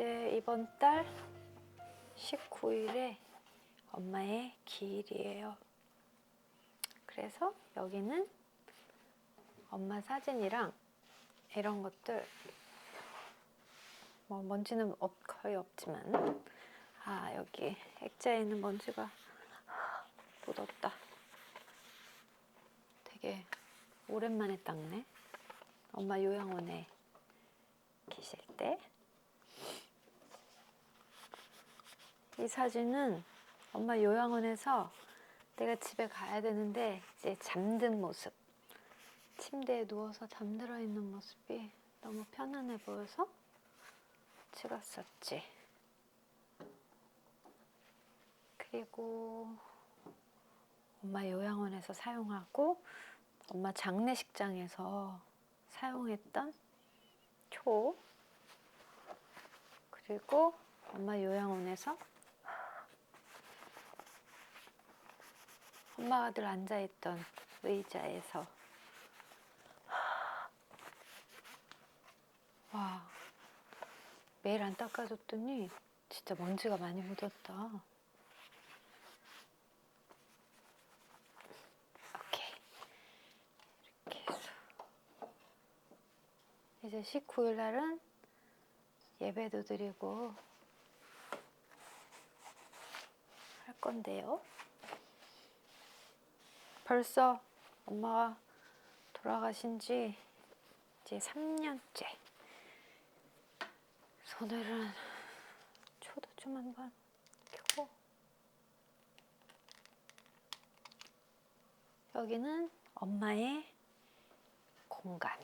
이제 이번 달 19일에 엄마의 기일이에요. 그래서 여기는 엄마 사진이랑 이런 것들 뭐 먼지는 없- 거의 없지만 아 여기 액자에 있는 먼지가 묻었다. 되게 오랜만에 닦네. 엄마 요양원에 계실 때. 이 사진은 엄마 요양원에서 내가 집에 가야 되는데 이제 잠든 모습. 침대에 누워서 잠들어 있는 모습이 너무 편안해 보여서 찍었었지. 그리고 엄마 요양원에서 사용하고 엄마 장례식장에서 사용했던 초 그리고 엄마 요양원에서 엄마가 늘 앉아있던 의자에서 와 매일 안 닦아줬더니 진짜 먼지가 많이 묻었다. 오케이 이렇게 해서 이제 19일 날은 예배도 드리고 할 건데요. 벌써 엄마가 돌아가신 지 이제 3년째. 오늘은 초도 좀 한번 켜고 여기는 엄마의 공간.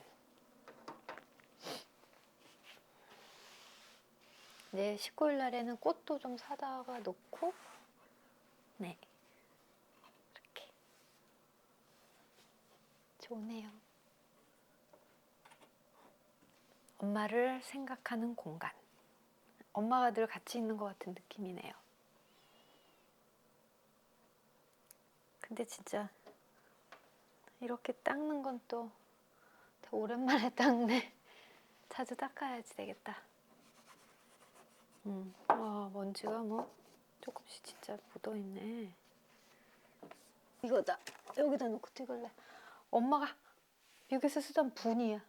네, 19일 날에는 꽃도 좀 사다가 놓고, 네. 이렇게. 좋네요. 엄마를 생각하는 공간. 엄마가 늘 같이 있는 것 같은 느낌이네요. 근데 진짜 이렇게 닦는 건또 오랜만에 닦네. 자주 닦아야지 되겠다. 음, 와 먼지가 뭐 조금씩 진짜 묻어 있네. 이거다. 여기다 놓고 찍을래. 엄마가 여기서 쓰던 분이야.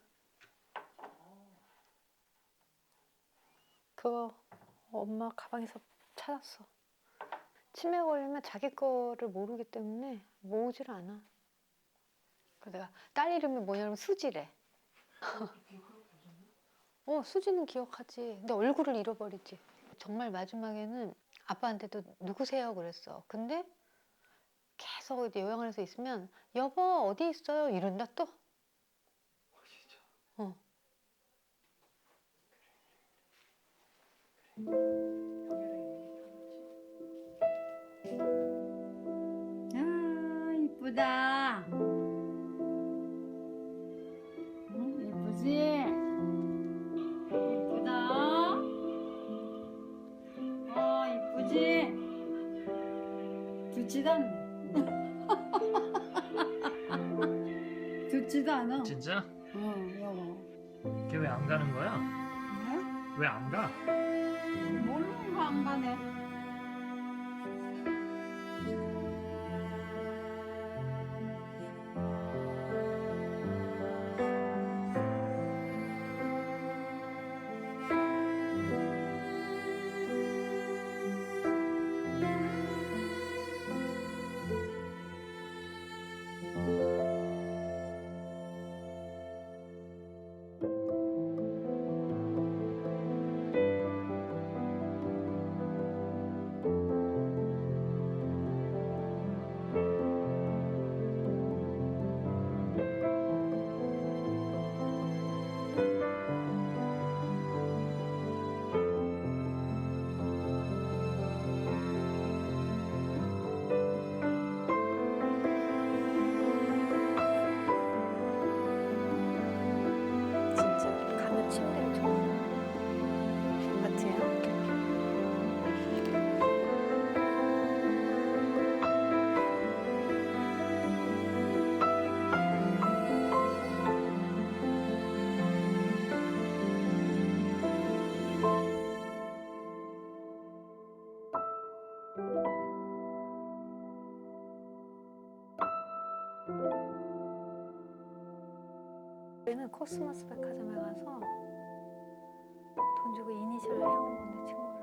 그거 엄마 가방에서 찾았어. 치매 걸리면 자기 거를 모르기 때문에 모으질 않아. 그래서 내가 딸 이름이 뭐냐면 수지래. 어, 수지는 기억하지. 근데 얼굴을 잃어버리지. 정말 마지막에는 아빠한테도 누구세요? 그랬어. 근데 계속 이제 요양원에서 있으면 여보 어디 있어요? 이런다 또. 어. 아 이쁘다. 응, 이쁘지? 이쁘다. 어 이쁘지? 두치도 않아. 진짜? 어 여보. 걔 왜 안 가는 거야? 응? 왜안 가? 모르는 거안 가네. 우리는 코스모스 백화점에 가서 돈 주고 이니셜을 해온 건데 친구랑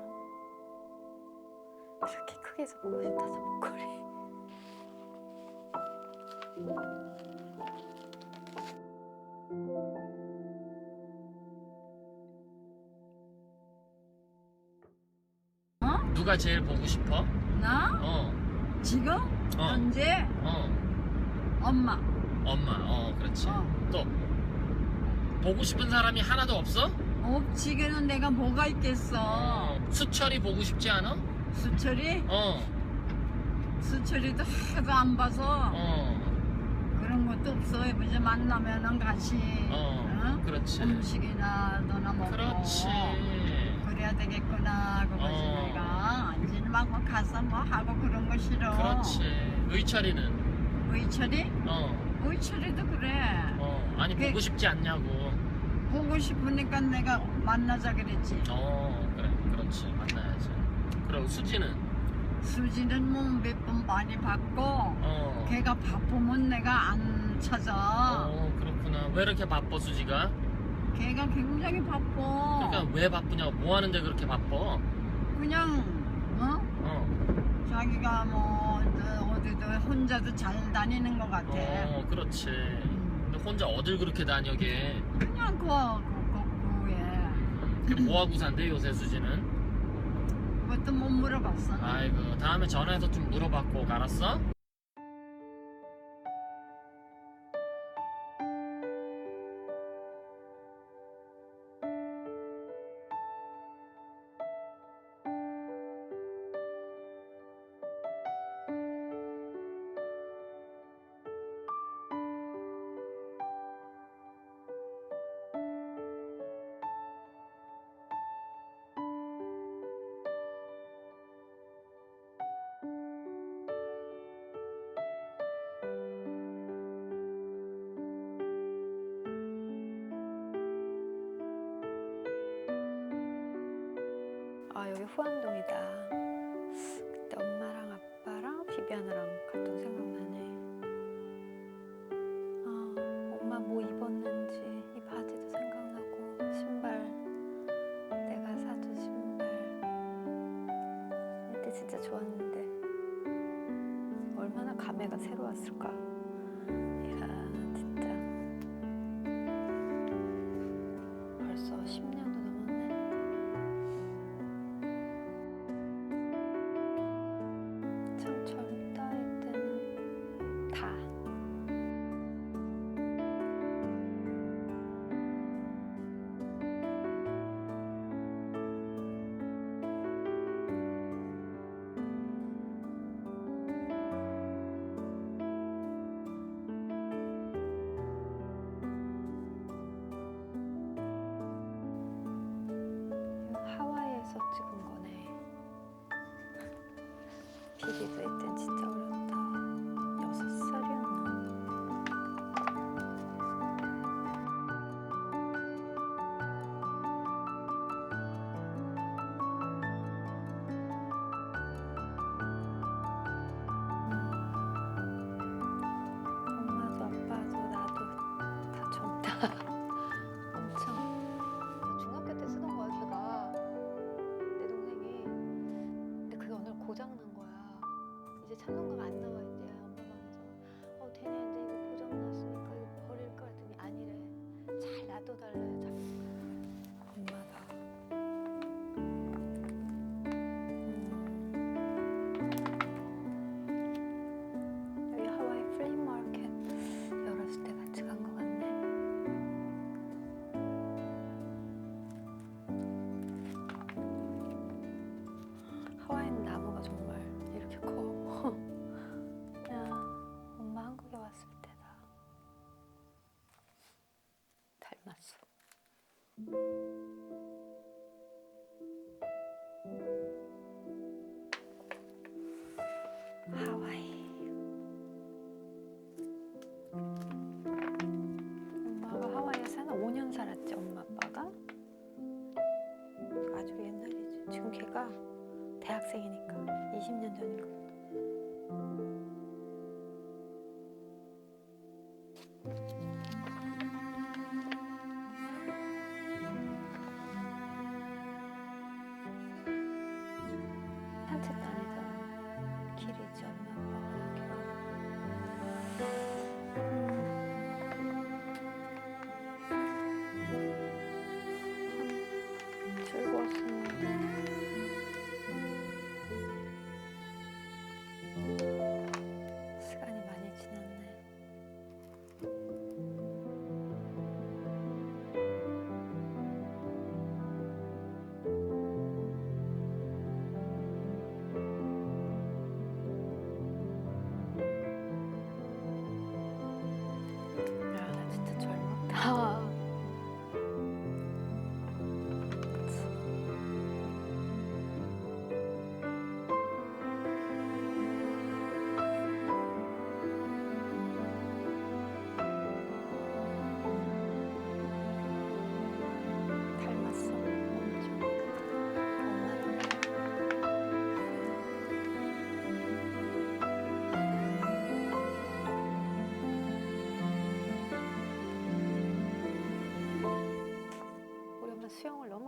이렇게 크게 해서 보고 싶다서 목걸이 어? 누가 제일 보고 싶어? 나? 어. 지금? 어. 현재? 어. 엄마. 엄마, 어, 그렇지. 어. 또 보고 싶은 사람이 하나도 없어? 없지게는 내가 뭐가 있겠어. 어, 수철이 보고 싶지 않아? 수철이? 어, 수철이도 하도 안 봐서 어, 그런 것도 없어. 이제 만나면은 같이 어, 응? 그렇지. 음식이나 너나 먹고 그렇지. 그래야 되겠구나 그것이 어. 내가 이제 막 가서 뭐 하고 그런 거 싫어. 그렇지. 의철이는? 의철이? 어, 의철이도 그래. 어, 아니 그- 보고 싶지 않냐고. 보고 싶으니까 내가 만나자 그랬지. 어, 그래, 그렇지. 만나야지. 그럼 수지는? 수지는 뭐 몇 번 많이 받고 어, 걔가 바쁘면 내가 안 찾아. 어, 그렇구나. 왜 이렇게 바빠 수지가? 걔가 굉장히 바빠. 그러니까 왜 바쁘냐고. 뭐 하는데 그렇게 바빠? 그냥 어? 어, 자기가 뭐 어, 어디도 혼자도 잘 다니는 것 같아. 어, 그렇지. 음. 근데 혼자 어딜 그렇게 다녀게? 그냥 그, 그, 그, 그 뭐하고 산대 요새 수지는? 그것도 못 물어봤어. 아이고 다음에 전화해서 좀 물어봤고 알았어? 아 여기 후암동이다. 그때 엄마랑 아빠랑 비비안이랑 갔던 생각나네. 아 엄마 뭐 입었는지 이 바지도 생각나고 신발 내가 사준 신발. 이때 진짜 좋았는데 얼마나 감회가 새로웠을까 하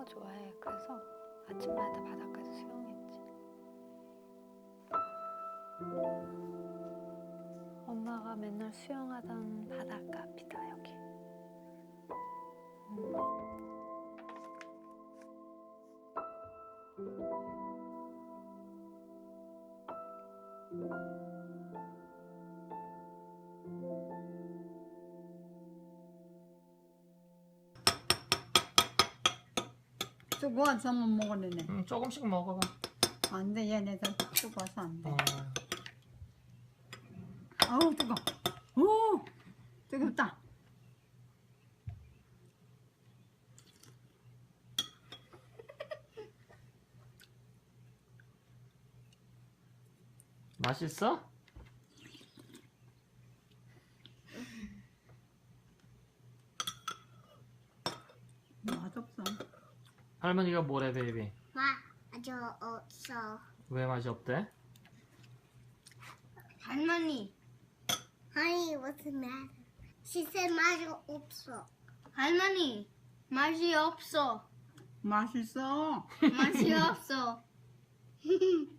좋아해. 그래서 아침마다 바닷가에서 수영했지. 엄마가 맨날 수영하던 바닷가 앞이다 여기. 음. 쓰고 와서만 먹으려네. 응, 조금씩 먹어봐. 안 돼, 얘네들 쓰고 와서 안 돼. 어. 아우, 뜨거. 오, 뜨겁다. 맛있어? 할머니가 뭐래, 베이비? 맛 없어. 왜 맛이 없대? 할머니. Honey, what's the matter? She said 맛이 없어. 할머니, 맛이 없어. 맛있어. 맛이 없어.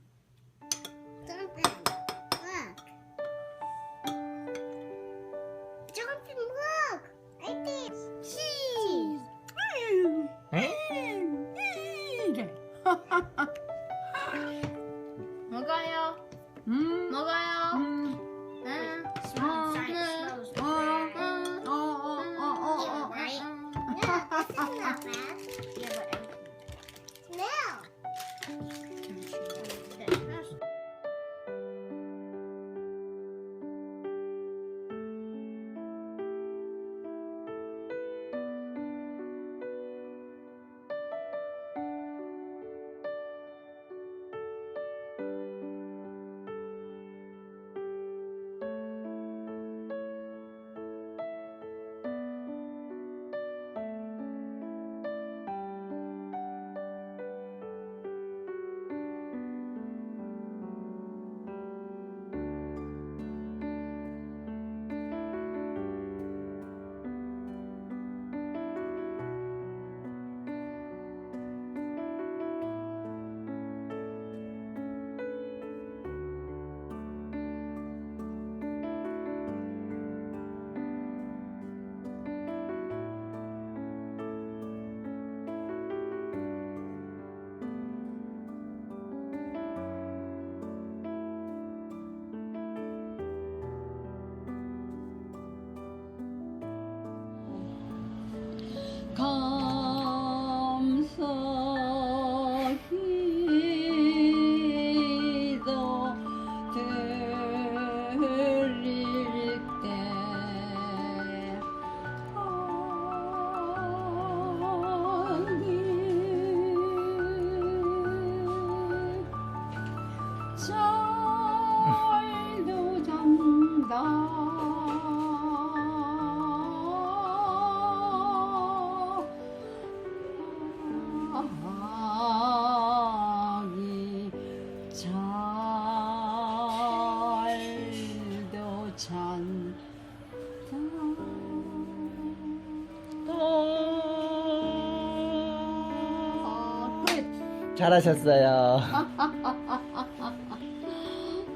잘하셨어요.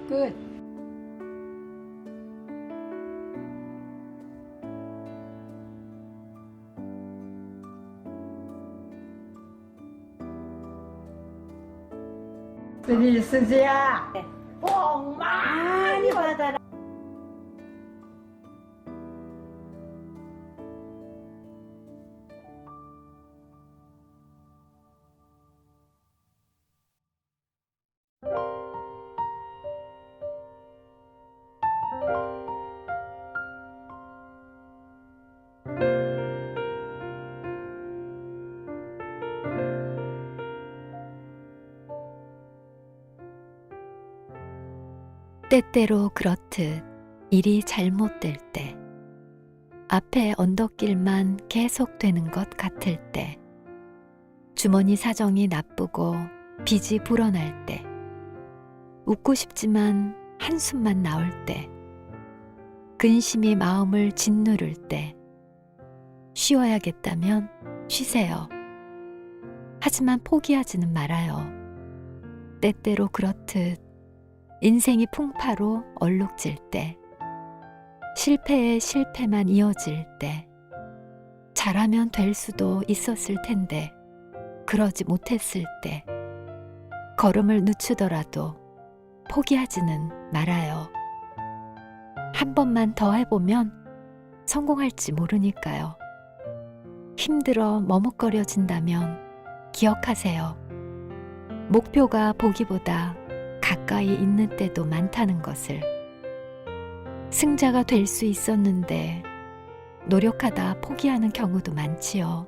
끝. 쓰지 쓰지야. 복 많이 받아라. 때때로 그렇듯 일이 잘못될 때, 앞에 언덕길만 계속되는 것 같을 때, 주머니 사정이 나쁘고 빚이 불어날 때, 웃고 싶지만 한숨만 나올 때, 근심이 마음을 짓누를 때, 쉬어야겠다면 쉬세요. 하지만 포기하지는 말아요. 때때로 그렇듯 인생이 풍파로 얼룩질 때, 실패에 실패만 이어질 때, 잘하면 될 수도 있었을 텐데, 그러지 못했을 때, 걸음을 늦추더라도 포기하지는 말아요. 한 번만 더 해보면 성공할지 모르니까요. 힘들어 머뭇거려진다면 기억하세요. 목표가 보기보다 가까이 있는 때도 많다는 것을. 승자가 될 수 있었는데 노력하다 포기하는 경우도 많지요.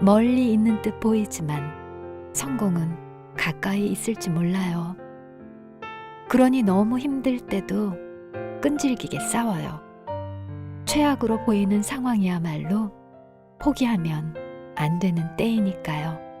멀리 있는 듯 보이지만 성공은 가까이 있을지 몰라요. 그러니 너무 힘들 때도 끈질기게 싸워요. 최악으로 보이는 상황이야말로 포기하면 안 되는 때이니까요.